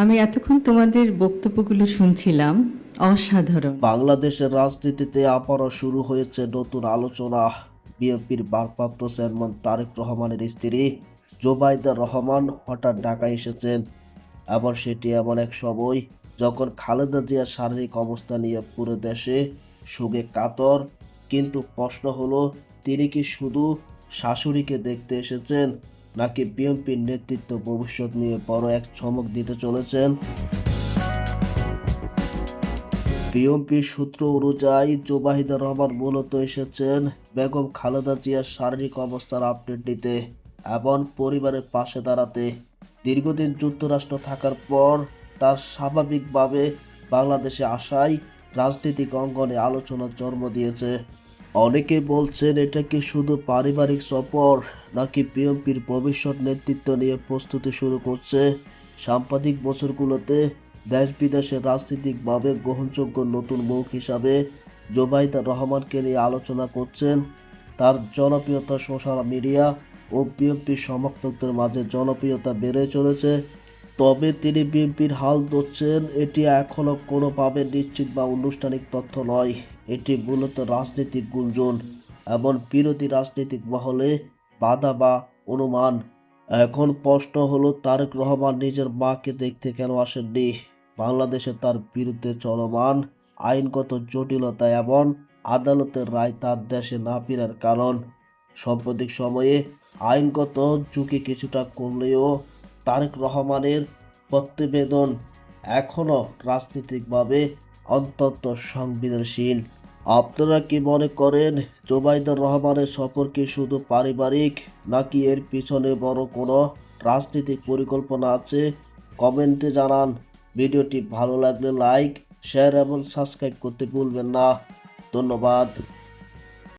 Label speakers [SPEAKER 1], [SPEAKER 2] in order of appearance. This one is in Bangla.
[SPEAKER 1] আমি এতক্ষণ তোমাদের বক্তব্যগুলো শুনছিলাম, অসাধারণ।
[SPEAKER 2] বাংলাদেশের রাজনীতিতে আবারও শুরু হয়েছে নতুন আলোচনা। বিএনপির ভারপ্রাপ্ত চেয়ারম্যান তারেক রহমানের স্ত্রী জোবাইদা রহমান হঠাৎ ঢাকায় এসেছেন। আবার সেটি এমন এক সময় যখন খালেদা জিয়ার শারীরিক অবস্থা নিয়ে পুরো দেশে সুগে কাতর। কিন্তু প্রশ্ন হলো, তিনি কি শুধু শাশুড়িকে দেখতে এসেছেন নাকি বিএনপির নেতৃত্ব ভবিষ্যৎ নিয়ে বড় এক চমক দিতে চলেছেন? বিএনপি সূত্র অনুযায়ী জোবাহিদা রহমান মূলত এসেছেন বেগম খালেদা জিয়ার শারীরিক অবস্থার আপডেট দিতে এবং পরিবারের পাশে দাঁড়াতে। দীর্ঘদিন যুক্তরাষ্ট্র থাকার পর তার স্বাভাবিকভাবে বাংলাদেশে আসায় রাজনৈতিক অঙ্গনে আলোচনার জন্ম দিয়েছে। অনেকে বলছেন এটা কি শুধু পারিবারিক সফর নাকি বিএনপির ভবিষ্যৎ নেতৃত্ব নিয়ে প্রস্তুতি শুরু করছে? সাম্প্রতিক বছরগুলোতে দেশ বিদেশে রাজনৈতিকভাবে গ্রহণযোগ্য নতুন মুখ হিসাবে জোবাইদা রহমানকে নিয়ে আলোচনা করছেন। তার জনপ্রিয়তা সোশ্যাল মিডিয়া ও বিএনপি সমর্থকদের মাঝে জনপ্রিয়তা বেড়ে চলেছে। তবে তিনি বিএনপির হাল ধরছেন, এটি এখনও কোনোভাবে নিশ্চিত বা আনুষ্ঠানিক তথ্য নয়। এটি মূলত রাজনৈতিক গুঞ্জন এবং বিরোধী রাজনৈতিক মহলে বাধা বা অনুমান। এখন প্রশ্ন হলো, তারেক রহমান নিজের মাকে দেখতে কেন আসেননি? বাংলাদেশে তার বিরুদ্ধে চলমান আইনগত জটিলতা এবং আদালতের রায় তার দেশে না ফেরার কারণ। সাম্প্রতিক সময়ে আইনগত ঝুঁকি কিছুটা কমলেও তারেক রহমানের প্রতিবেদন এখনও রাজনৈতিকভাবে অন্তত সংবেদনশীল। আপনারা কি মনে করেন জোবাইদুর রহমানের সফর কি শুধু পারিবারিক নাকি এর পিছনে বড় কোনো রাজনৈতিক পরিকল্পনা আছে? কমেন্টে জানান। ভিডিওটি ভালো লাগলে লাইক, শেয়ার এবং সাবস্ক্রাইব করতে ভুলবেন না। ধন্যবাদ।